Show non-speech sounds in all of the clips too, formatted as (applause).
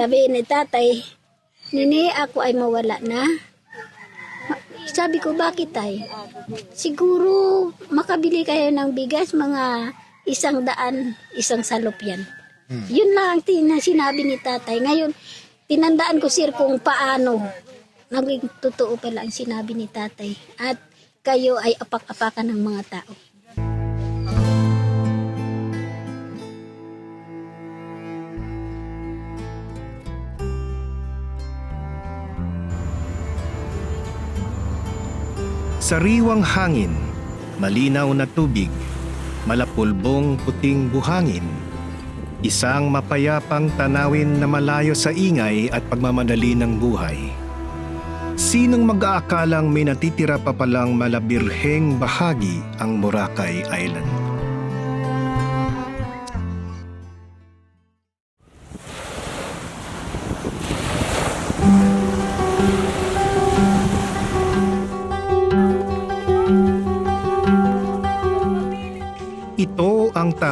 Sabi ni tatay, Nini, ako ay mawala na. Sabi ko, bakit tay? Siguro makabili kayo ng bigas, mga isang daan, isang salop yan. Yun lang ang sinabi ni tatay. Ngayon, tinandaan ko sir kung paano. Naging totoo pala ang sinabi ni tatay. At kayo ay apak-apakan ng mga tao. Sariwang hangin, malinaw na tubig, malapulbong puting buhangin. Isang mapayapang tanawin na malayo sa ingay at pagmamadali ng buhay. Sinong mag-aakalang may natitira pa palang malabirheng bahagi ang Boracay Island?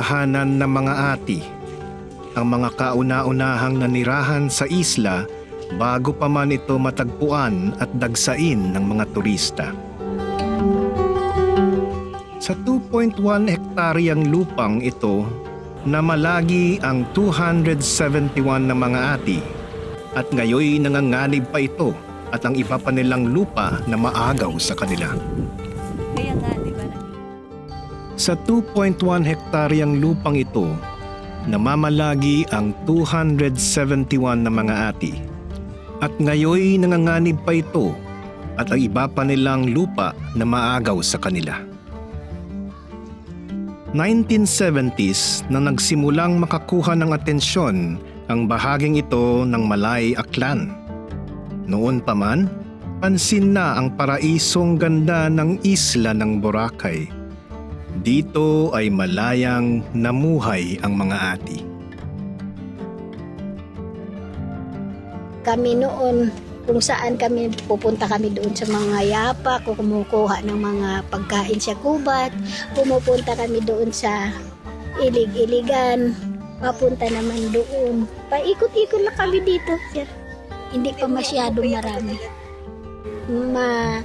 Tahanan ng mga ati, ang mga kauna-unahang nanirahan sa isla bago pa man ito matagpuan at dagsain ng mga turista. Sa 2.1 hektaryang lupang ito, namalagi ang 271 na mga ati at ngayoy nanganganib pa ito at ang iba pa nilang lupa na maagaw sa kanila. Sa 2.1 hektaryang lupang ito, namamalagi ang 271 na mga ati. At ngayoy nanganganib pa ito at ang iba pa nilang lupa na maagaw sa kanila. 1970s na nagsimulang makakuha ng atensyon ang bahaging ito ng Malay Aklan. Noon pa man, pansin na ang paraisong ganda ng isla ng Boracay. Dito ay malayang namuhay ang mga ati. kami noon kung saan kami pupunta kami doon sa mga yapa, kumukuha ng mga pagkain sa kubat, pumupunta kami doon sa ilig-iligan, papunta naman doon. Paikot-ikot lang kami dito. Hindi pa masyadong marami. Ma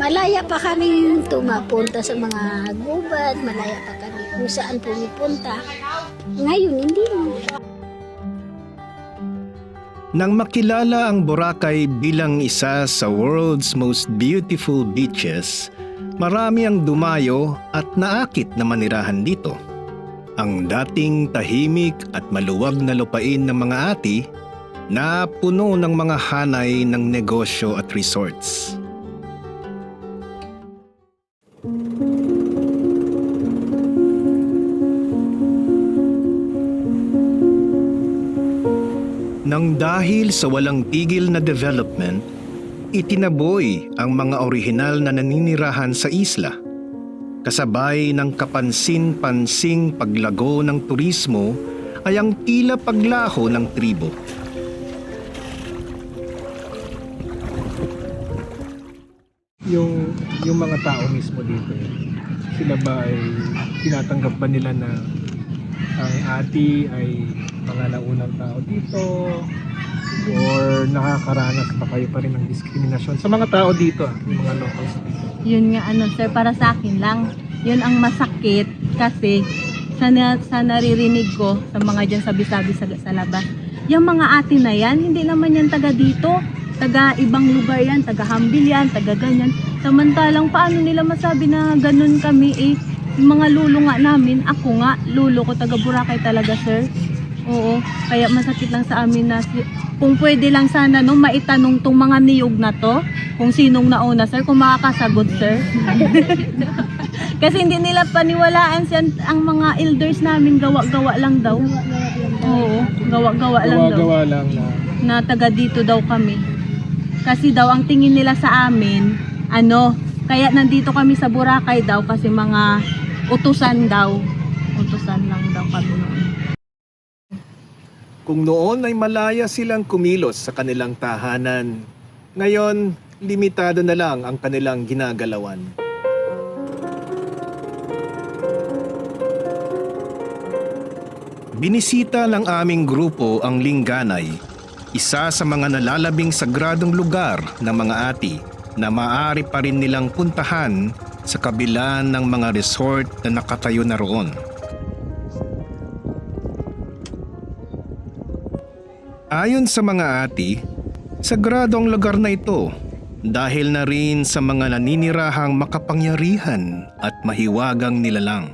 malaya pa kami tumapunta sa mga gubat, malaya pa kami kung saan pumupunta. Ngayon, hindi na. Nang makilala ang Boracay bilang isa sa world's most beautiful beaches, marami ang dumayo at naakit na manirahan dito. Ang dating tahimik at maluwag na lupain ng mga ati na puno ng mga hanay ng negosyo at resorts. Nang dahil sa walang tigil na development, itinaboy ang mga orihinal na naninirahan sa isla. Kasabay ng kapansin-pansing paglago ng turismo ay ang tila paglaho ng tribo. yung yung mga tao mismo dito sila ba ay tinatanggap ba nila na ang ati ay mga naunang tao dito or nakakaranas ba kayo pa rin ng diskriminasyon sa mga tao dito ah, yung mga locals dito Yun nga ano sir, para sa akin lang, yun ang masakit kasi sa, na, sa naririnig ko sa mga dyan sabi-sabi sa, sa labas, yung mga ate na yan, hindi naman yan taga dito, taga ibang lugar yan, taga Hambil yan, taga ganyan. Samantalang paano nila masabi na ganun kami eh, yung mga lulo nga namin, ako nga, lulo ko taga Boracay talaga sir. Oo, kaya masakit lang sa amin na kung pwede lang sana no maitanong tong mga niyog na to kung sinong nauna sir kung makakasagot sir. (laughs) Kasi hindi nila paniwalaan siya ang mga elders namin gawa-gawa lang daw. Oo gawa-gawa lang daw. Gawa-gawa lang na. Na taga dito daw kami. Kasi daw ang tingin nila sa amin ano kaya nandito kami sa Boracay daw kasi mga utusan daw. Utusan lang daw kami noon Kung noon ay malaya silang kumilos sa kanilang tahanan, ngayon limitado na lang ang kanilang ginagalawan. Binisita ng aming grupo ang Lingganay isa sa mga nalalabing sagradong lugar ng mga ati na maaari pa rin nilang puntahan sa kabila ng mga resort na nakatayo na roon. Ayon sa mga ati, sagrado ang lugar na ito dahil na rin sa mga naninirahang makapangyarihan at mahiwagang nilalang.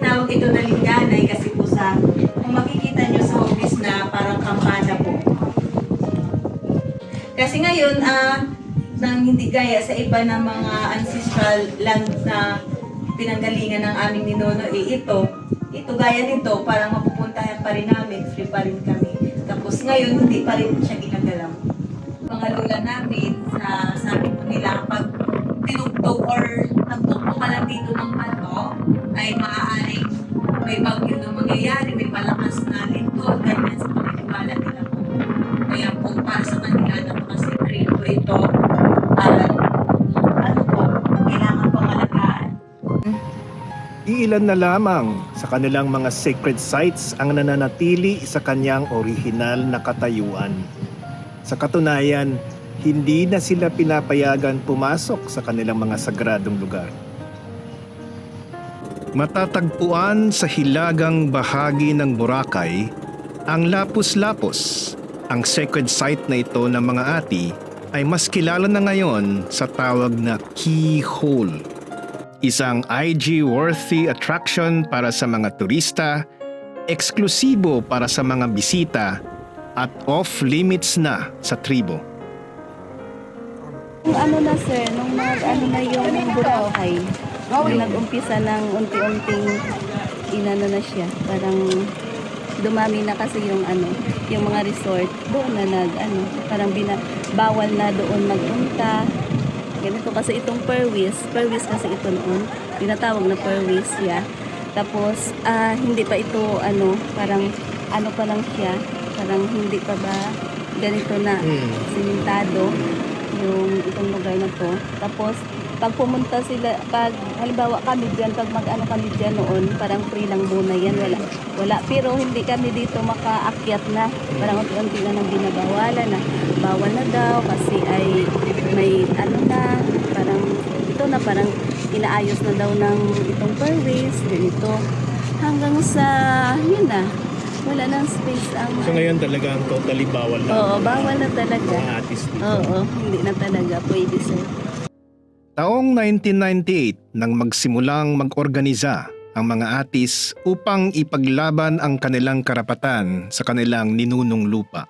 Tawag ito na Linganay kasi po sa, kung makikita nyo sa office na parang kampana po. Kasi ngayon, ah, nang hindi gaya sa iba ng mga ancestral land na pinanggalingan ng aming ninuno, eh ito, ito gaya nito, parang mapupuntahan pa rin namin, free pa rin kami. Tapos ngayon, hindi pa rin siya ginagalaw. Mga lola namin, sa sabi po nila, pag tinugtog or nagtugtog ka lang dito ng ano, ay maaaring may bagyo na mangyayari, may malakas na lindol, ganyan sa paniniwala nila po. Kaya po, para sa kanila, napakasikreto ito. At Iilan na lamang sa kanilang mga sacred sites ang nananatili sa kanyang orihinal na katayuan. Sa katunayan, hindi na sila pinapayagan pumasok sa kanilang mga sagradong lugar. Matatagpuan sa hilagang bahagi ng Boracay ang Lapus-Lapus. Ang sacred site na ito ng mga ati ay mas kilala na ngayon sa tawag na keyhole isang IG-worthy attraction para sa mga turista, eksklusibo para sa mga bisita, at off-limits na sa tribo. Nung ano na sir, nung nag ano na yung Boracay, nung nag-umpisa ng unti-unting inano na siya, parang dumami na kasi yung ano, yung mga resort, doon na nag ano, parang bina, bawal na doon magunta. Ganito kasi itong perwis, perwis kasi ito noon, tinatawag na perwis siya. Tapos ah, hindi pa ito ano, parang ano pa lang siya, parang hindi pa ba ganito na simentado yung itong lugar na to. Tapos, pag pumunta sila, pag halimbawa kami dyan, pag mag-ano kami dyan noon, parang free lang muna yan, wala. Wala, pero hindi kami dito makaakyat na. Parang unti-unti na nang binabawalan na. Bawal na daw kasi ay may ano na, parang ito na parang inaayos na daw ng itong perways, ganito. Hanggang sa, yun na, wala nang space ang... So ngayon talagang totally bawal Oo, bawal na talaga. artist Oo, hindi na talaga pwede sir. Taong 1998 nang magsimulang mag-organisa ang mga atis upang ipaglaban ang kanilang karapatan sa kanilang ninunong lupa.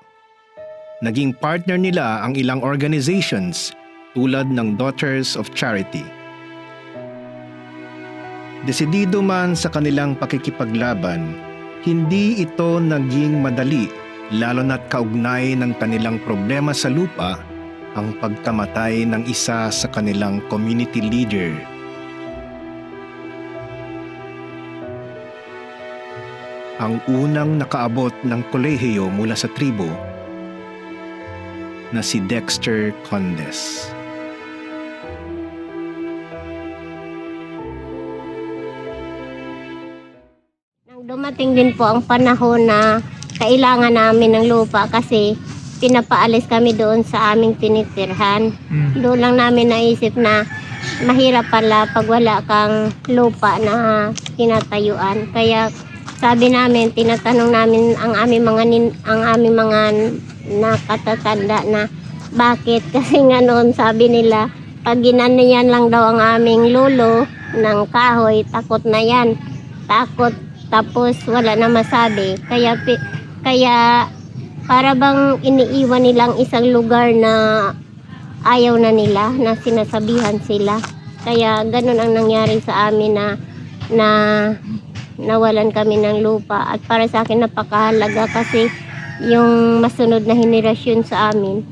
Naging partner nila ang ilang organizations tulad ng Daughters of Charity. Desidido man sa kanilang pakikipaglaban, hindi ito naging madali lalo na't kaugnay ng kanilang problema sa lupa ang pagkamatay ng isa sa kanilang community leader. Ang unang nakaabot ng kolehiyo mula sa tribo na si Dexter Condes. Nang dumating din po ang panahon na kailangan namin ng lupa kasi pinapaalis kami doon sa aming tinitirhan. Doon lang namin naisip na mahirap pala pag wala kang lupa na tinatayuan. Kaya sabi namin, tinatanong namin ang aming mga nin- ang aming mga nakatatanda na bakit (laughs) kasi nga noon sabi nila pag ginano yan lang daw ang aming lolo ng kahoy, takot na yan. Takot tapos wala na masabi. Kaya kaya para bang iniiwan nilang isang lugar na ayaw na nila, na sinasabihan sila. Kaya ganun ang nangyari sa amin na na nawalan kami ng lupa at para sa akin napakahalaga kasi yung masunod na henerasyon sa amin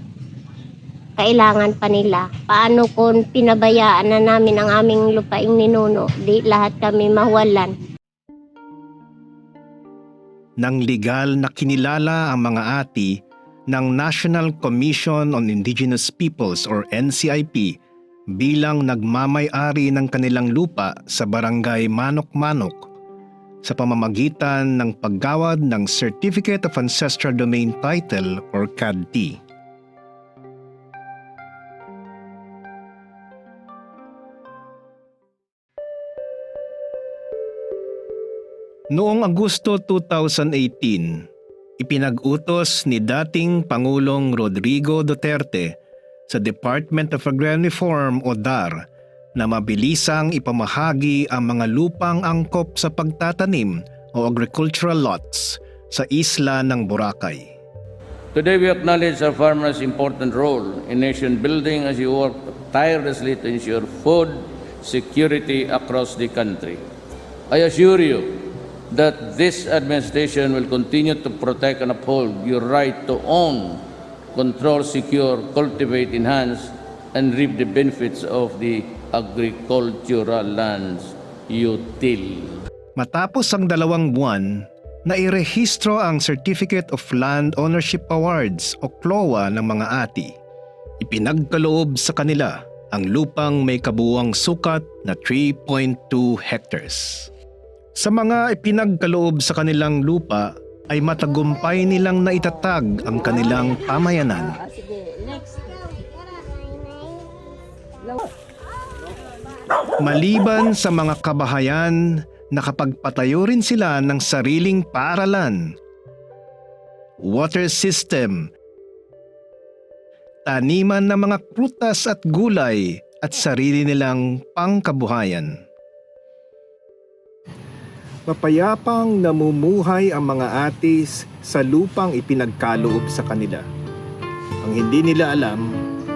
kailangan pa nila. Paano kung pinabayaan na namin ang aming lupaing ninuno, di lahat kami mawalan. Nang legal na kinilala ang mga ati ng National Commission on Indigenous Peoples or NCIP bilang nagmamay-ari ng kanilang lupa sa barangay Manok-Manok, sa pamamagitan ng paggawad ng Certificate of Ancestral Domain Title or CADT. Noong Agosto 2018, ipinag-utos ni dating Pangulong Rodrigo Duterte sa Department of Agrarian Reform o DAR na mabilisang ipamahagi ang mga lupang angkop sa pagtatanim o agricultural lots sa isla ng Boracay. Today we acknowledge our farmers' important role in nation building as you work tirelessly to ensure food security across the country. I assure you that this administration will continue to protect and uphold your right to own, control, secure, cultivate, enhance, and reap the benefits of the agricultural lands you till. Matapos ang dalawang buwan, nairehistro ang Certificate of Land Ownership Awards o CLOA ng mga ati. Ipinagkaloob sa kanila ang lupang may kabuwang sukat na 3.2 hectares. Sa mga ipinagkaloob sa kanilang lupa ay matagumpay nilang naitatag ang kanilang pamayanan. Maliban sa mga kabahayan, nakapagpatayo rin sila ng sariling paaralan, water system, taniman ng mga prutas at gulay at sarili nilang pangkabuhayan. Mapayapang namumuhay ang mga atis sa lupang ipinagkaloob sa kanila. Ang hindi nila alam,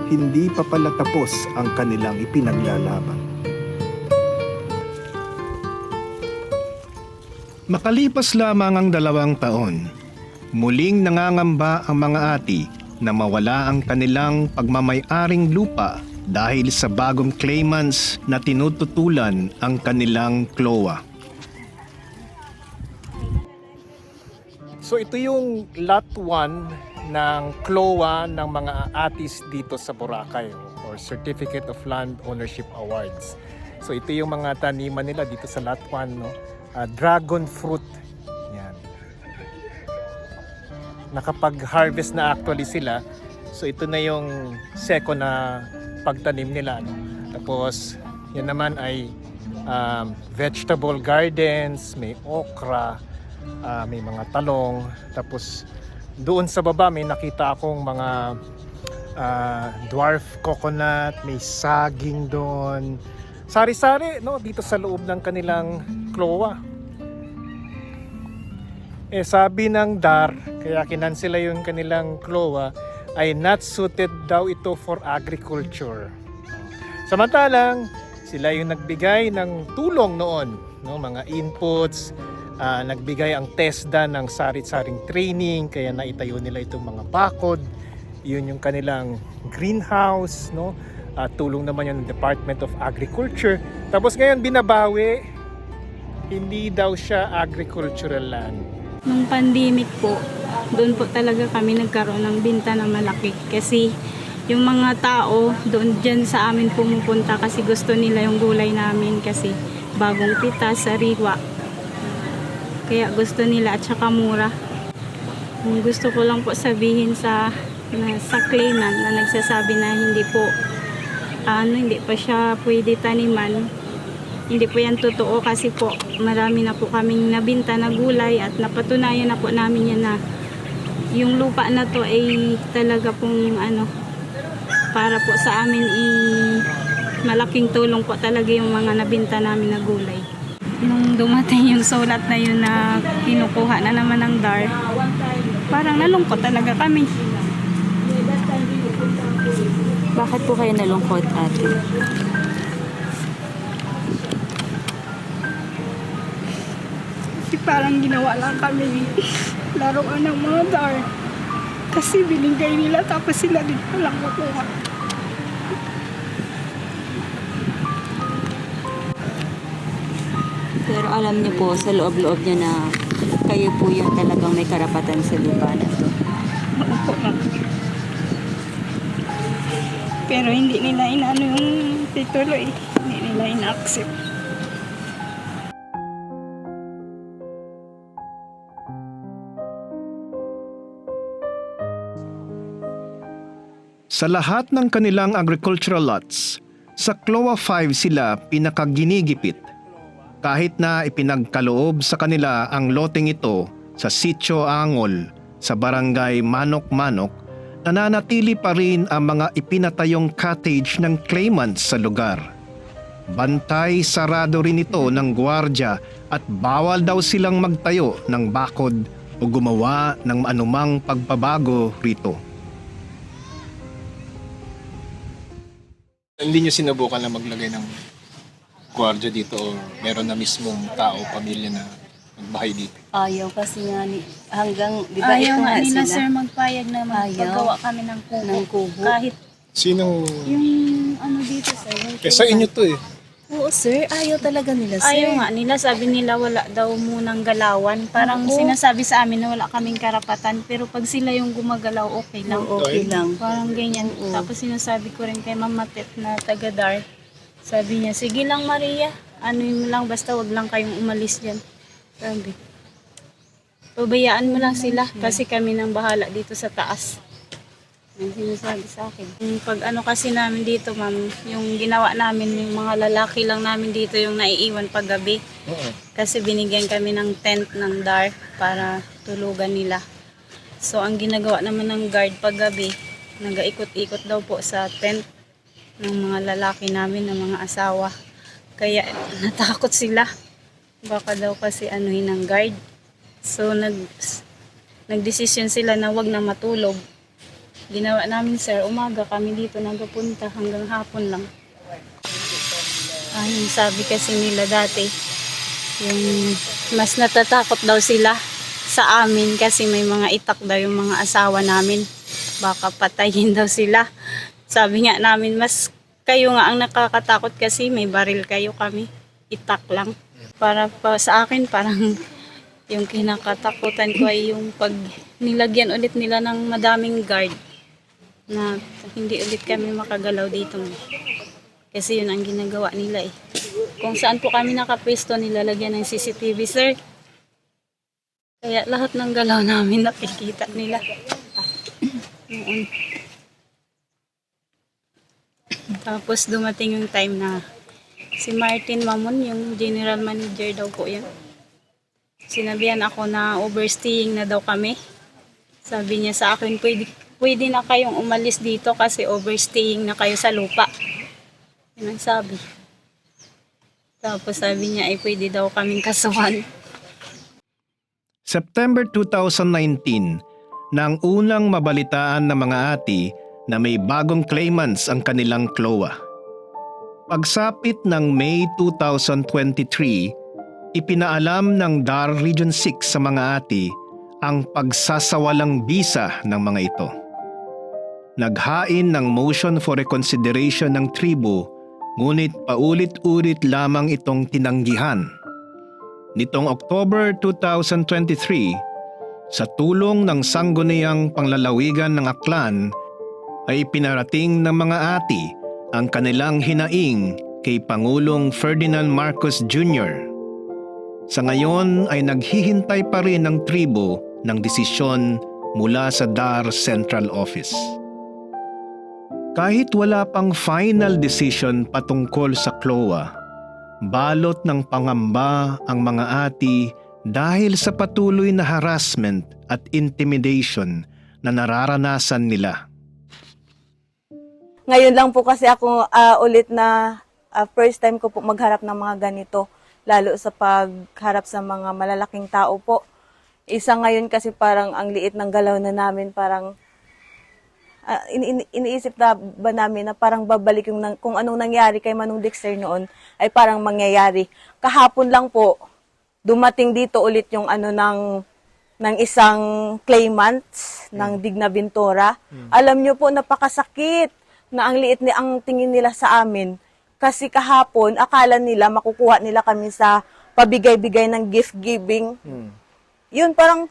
hindi pa pala tapos ang kanilang ipinaglalaban. Makalipas lamang ang dalawang taon, muling nangangamba ang mga ati na mawala ang kanilang pagmamayaring lupa dahil sa bagong claimants na tinututulan ang kanilang klowa. So ito yung lot 1 ng klowa ng mga atis dito sa Boracay or Certificate of Land Ownership Awards. So ito yung mga taniman nila dito sa lot 1 no. Ah, dragon fruit. Yan. Nakapag-harvest na actually sila. So ito na yung second na pagtanim nila. No? Tapos yan naman ay um, vegetable gardens, may okra, ah, may mga talong. Tapos doon sa baba may nakita akong mga ah, dwarf coconut, may saging doon. Sari-sari no dito sa loob ng kanilang klowa. Eh sabi ng DAR, kaya kinansela yung kanilang klowa, ay not suited daw ito for agriculture. Samantalang, sila yung nagbigay ng tulong noon, no, mga inputs, ah, nagbigay ang TESDA ng sarit-saring training, kaya naitayo nila itong mga bakod. Yun yung kanilang greenhouse, no? At tulong naman yan ng Department of Agriculture. Tapos ngayon binabawi, hindi daw siya agricultural land. Nung pandemic po, doon po talaga kami nagkaroon ng binta na malaki kasi yung mga tao doon dyan sa amin pumupunta kasi gusto nila yung gulay namin kasi bagong pitas, sariwa. Kaya gusto nila at saka mura. Yung gusto ko lang po sabihin sa na, sa claimant na nagsasabi na hindi po ano hindi pa siya pwede taniman hindi po yan totoo kasi po marami na po kaming nabinta na gulay at napatunayan na po namin yan na yung lupa na to ay talaga pong ano para po sa amin i malaking tulong po talaga yung mga nabinta namin na gulay. Nung dumating yung sulat na yun na kinukuha na naman ng DAR, parang nalungkot talaga kami. Bakit po kayo nalungkot ate? Parang ginawa lang kami (laughs) laruan ng mga DAR. Kasi binigay nila tapos sila din palang kukuha. Pero alam niyo po sa loob-loob niya na kayo po yung talagang may karapatan sa lupa na to. Pero hindi nila inano yung titulo eh. Hindi nila ina-accept. Sa lahat ng kanilang agricultural lots, sa CLOA 5 sila pinakaginigipit. Kahit na ipinagkaloob sa kanila ang loteng ito sa Sitio Angol sa barangay Manok-Manok, nananatili pa rin ang mga ipinatayong cottage ng claimants sa lugar. Bantay sarado rin ito ng gwardya at bawal daw silang magtayo ng bakod o gumawa ng anumang pagbabago rito. Hindi nyo sinubukan na maglagay ng gwardiya dito o meron na mismong tao, pamilya na magbahay dito? Ayaw kasi nga ni, hanggang, di ba Ayaw ito nga nga nila sila, sir magpayag na Ayaw. magpagawa kami ng kubo. ng kubo. Kahit Sinong... yung ano dito sir. Yung Kaya sa inyo to eh. Oo sir, ayaw talaga nila sir. Ayaw nga nila, sabi nila wala daw munang galawan. Parang Oo. sinasabi sa amin na wala kaming karapatan. Pero pag sila yung gumagalaw, okay lang. Oo, okay lang. Parang ganyan. Oo. Tapos sinasabi ko rin kay Mama Tet na taga Dar. Sabi niya, sige lang Maria. Ano mo lang, basta wag lang kayong umalis dyan. Sabi. Pabayaan mo lang sila kasi kami nang bahala dito sa taas. Ang sinasabi sa akin. Yung pag ano kasi namin dito, ma'am, yung ginawa namin, yung mga lalaki lang namin dito yung naiiwan pag gabi. Oo. Kasi binigyan kami ng tent ng dark para tulugan nila. So, ang ginagawa naman ng guard pag gabi, nagaikot-ikot daw po sa tent ng mga lalaki namin, ng mga asawa. Kaya (laughs) natakot sila. Baka daw kasi anuhin ng guard. So, nag, nagdesisyon sila na wag na matulog. Ginawa namin, sir, umaga kami dito nagapunta hanggang hapon lang. Ah, yung sabi kasi nila dati, yung mas natatakot daw sila sa amin kasi may mga itak daw yung mga asawa namin. Baka patayin daw sila. Sabi nga namin, mas kayo nga ang nakakatakot kasi may baril kayo kami. Itak lang. Para pa sa akin, parang yung kinakatakutan ko ay yung pag nilagyan ulit nila ng madaming guard na hindi ulit kami makagalaw dito. Kasi yun ang ginagawa nila eh. Kung saan po kami nakapwesto, nilalagyan ng CCTV, sir. Kaya lahat ng galaw namin nakikita nila. Noon. Tapos dumating yung time na si Martin Mamon, yung general manager daw po yun. Sinabihan ako na overstaying na daw kami. Sabi niya sa akin, pwede, pwede na kayong umalis dito kasi overstaying na kayo sa lupa. Yun ang sabi. Tapos sabi niya ay pwede daw kaming kasuhan. September 2019, nang unang mabalitaan ng mga ati na may bagong claimants ang kanilang CLOA. Pagsapit ng May 2023, ipinaalam ng DAR Region 6 sa mga ati ang pagsasawalang bisa ng mga ito. Naghain ng motion for reconsideration ng tribo ngunit paulit-ulit lamang itong tinanggihan. Nitong October 2023, sa tulong ng sangguniang panglalawigan ng Aklan, ay pinarating ng mga ati ang kanilang hinaing kay Pangulong Ferdinand Marcos Jr. Sa ngayon ay naghihintay pa rin ng tribo ng desisyon mula sa DAR Central Office. Kahit wala pang final decision patungkol sa CLOA, balot ng pangamba ang mga ati dahil sa patuloy na harassment at intimidation na nararanasan nila. Ngayon lang po kasi ako ah, ulit na ah, first time ko po magharap ng mga ganito, lalo sa pagharap sa mga malalaking tao po. Isa ngayon kasi parang ang liit ng galaw na namin, parang ah, ini- ini- iniisip na ba namin na parang babalik yung nang- kung anong nangyari kay Manong Dexter noon ay parang mangyayari. Kahapon lang po, dumating dito ulit yung ano ng ng isang claimant ng Digna Ventura. Alam niyo po napakasakit na ang liit ni ang tingin nila sa amin kasi kahapon akala nila makukuha nila kami sa pabigay-bigay ng gift giving. Yun parang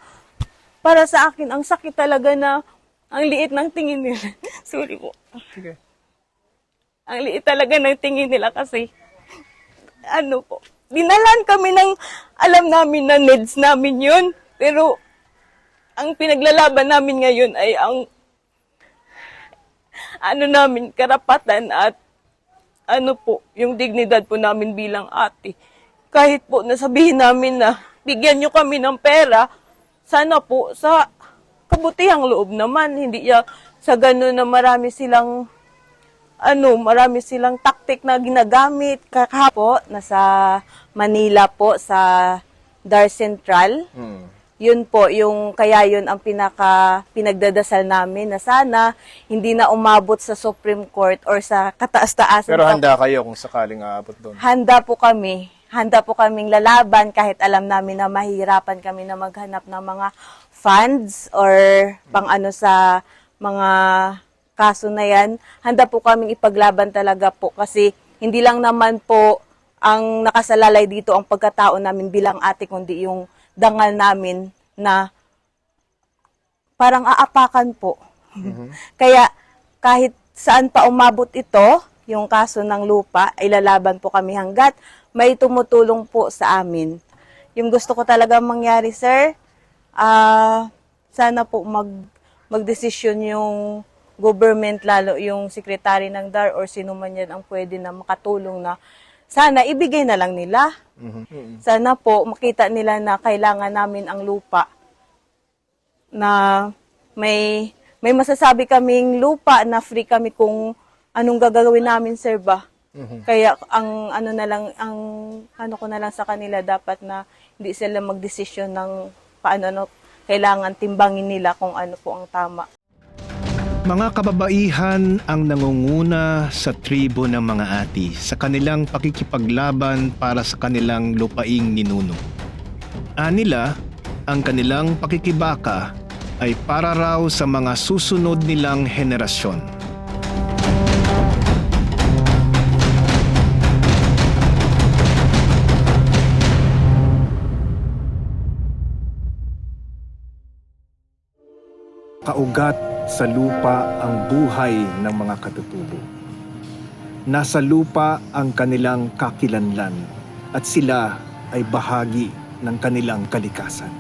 para sa akin ang sakit talaga na ang liit ng tingin nila. (laughs) Sorry po. Sige. Ang liit talaga ng tingin nila kasi ano po, dinalan kami ng alam namin na needs namin yun. Pero ang pinaglalaban namin ngayon ay ang ano namin, karapatan at ano po, yung dignidad po namin bilang ate. Kahit po nasabihin namin na bigyan nyo kami ng pera, sana po sa kabutihang loob naman, hindi ya sa ganun na marami silang ano, marami silang taktik na ginagamit. Kakapo, nasa Manila po, sa Dar Central. Yun po, yung kaya yun ang pinaka pinagdadasal namin na sana hindi na umabot sa Supreme Court or sa kataas-taasan. Pero handa kayo kung sakaling aabot doon. Handa po kami. Handa po kaming lalaban kahit alam namin na mahihirapan kami na maghanap ng mga funds or pang ano sa mga kaso na yan. Handa po kaming ipaglaban talaga po kasi hindi lang naman po ang nakasalalay dito ang pagkatao namin bilang ate kundi yung dangal namin na parang aapakan po. (laughs) Kaya kahit saan pa umabot ito, yung kaso ng lupa, ay lalaban po kami hanggat may tumutulong po sa amin. Yung gusto ko talaga mangyari, sir, ah sana po mag magdesisyon yung government, lalo yung secretary ng DAR or sino man yan ang pwede na makatulong na sana ibigay na lang nila. Sana po makita nila na kailangan namin ang lupa na may may masasabi kaming lupa na free kami kung anong gagawin namin sir ba. Kaya ang ano na lang ang ano ko na lang sa kanila dapat na hindi sila magdesisyon ng paano no kailangan timbangin nila kung ano po ang tama. Mga kababaihan ang nangunguna sa tribo ng mga ati sa kanilang pakikipaglaban para sa kanilang lupaing ninuno. Anila, ang kanilang pakikibaka ay para raw sa mga susunod nilang henerasyon. Kaugat sa lupa ang buhay ng mga katutubo. Nasa lupa ang kanilang kakilanlan at sila ay bahagi ng kanilang kalikasan.